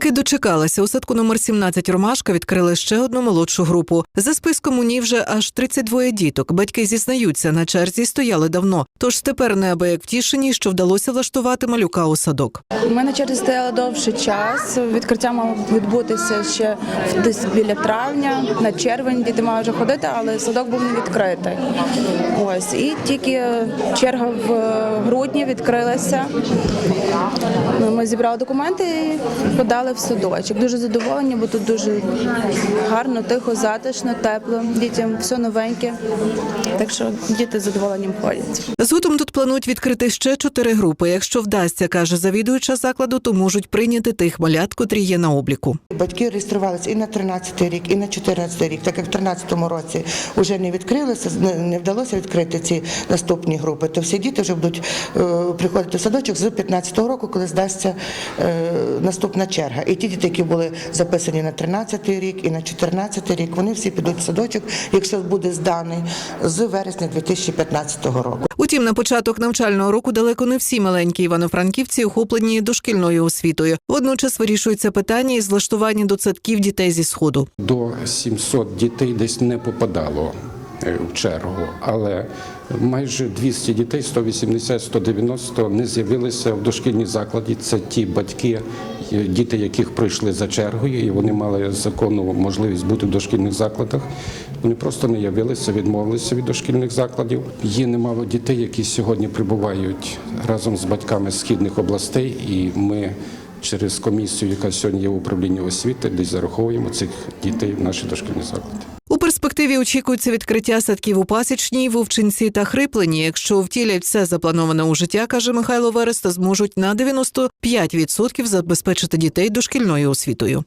Таки дочекалася. У садку номер 17 Ромашка відкрили ще одну молодшу групу. За списком у ній вже аж 32 діток. Батьки зізнаються, на черзі стояли давно. Тож тепер неабияк втішені, що вдалося влаштувати малюка у садок. Ми на черзі стояли довший час. Відкриття мало відбутися ще десь біля травня, на червень діти мали вже ходити, але садок був не відкритий. Ось і тільки черга в грудні відкрилася. Ми зібрали документи і подали в садочок. Дуже задоволені, бо тут дуже гарно, тихо, затишно, тепло. Дітям все новеньке. Так що діти з задоволенням ходять. Згодом тут планують відкрити ще чотири групи. Якщо вдасться, каже завідуюча закладу, то можуть прийняти тих малят, котрі є на обліку. Батьки реєструвалися і на 13 рік, і на 14 рік, так як в 13 році вже не відкрилися, не- не вдалося відкрити ці наступні групи, то всі діти вже будуть е, приходити в садочок з 15 року, коли здасться е, наступна черга. І ті діти, які були записані на 13 рік і на 14 рік, вони всі підуть в садочок, якщо буде зданий з вересня 2015 року. Утім, на початок навчального року далеко не всі маленькі івано-франківці охоплені дошкільною освітою. Водночас вирішується питання із влаштування до садків дітей зі сходу. До 700 дітей десь не попадало е, в чергу, але майже 200 дітей, 180-190 не з'явилися в дошкільній закладі. Це ті батьки, діти, яких пройшли за чергою, і вони мали законну можливість бути в дошкільних закладах. Вони просто не явилися, відмовилися від дошкільних закладів. Є немало дітей, які сьогодні прибувають разом з батьками східних областей, і ми через комісію, яка сьогодні є в управлінні освіти, десь зараховуємо цих дітей в наші дошкільні заклади. Перспективі очікується відкриття садків у Пасічній, Вовчинці та Хриплені. Якщо втілять все заплановане у життя, каже Михайло Вереста, зможуть на 95% забезпечити дітей дошкільною освітою.